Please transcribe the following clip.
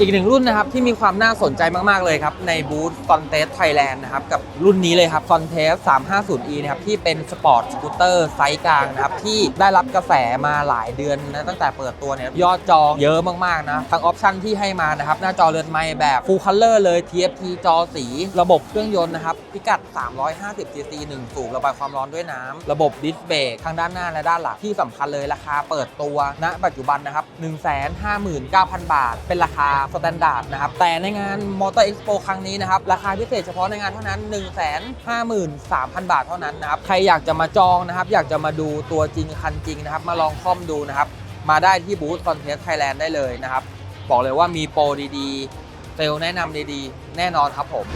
อีกหนึ่งรุ่นนะครับที่มีความน่าสนใจมากๆเลยครับ ในบูธ f o n t e s Thailand นะครับ กับรุ่นนี้เลยครับ f o n t e s 350e นะครับ ที่เป็นสปอร์ตสกูตเตอร์ไซส์กลางนะครับ ที่ได้รับกระแสมาหลายเดือนนะตั้งแต่เปิดตัวเนี่ยยอดจองเยอะมากๆนะทั้งออปชันที่ให้มานะครับ หน้าจอเรือนไม้แบบ Full Color เลย TFT จอสี ระบบเครื่องยนต์นะครับพิกัด 350 cc 1สูบระบายความร้อนด้วยน้ำระบบดิสเบรกทั้งด้านหน้าและด้านหลังที่สำคัญเลยราคาเปิดตัวณปัจจุบันนะครับ159,000 บาท เป็นราคาสแตนดาร์ดนะครับ แต่ในงานมอเตอร์เอ็กซ์โปครั้งนี้นะครับ ราคาพิเศษเฉพาะในงานเท่านั้น 153,000 บาทเท่านั้นนะครับ ใครอยากจะมาจองนะครับ อยากจะมาดูตัวจริงคันจริงนะครับ มาลองค่อมดูนะครับ มาได้ที่บูธคอนเทสไทยแลนด์ได้เลยนะครับ บอกเลยว่ามีโปรดีๆเซลแนะนำดีๆ แน่นอนครับผม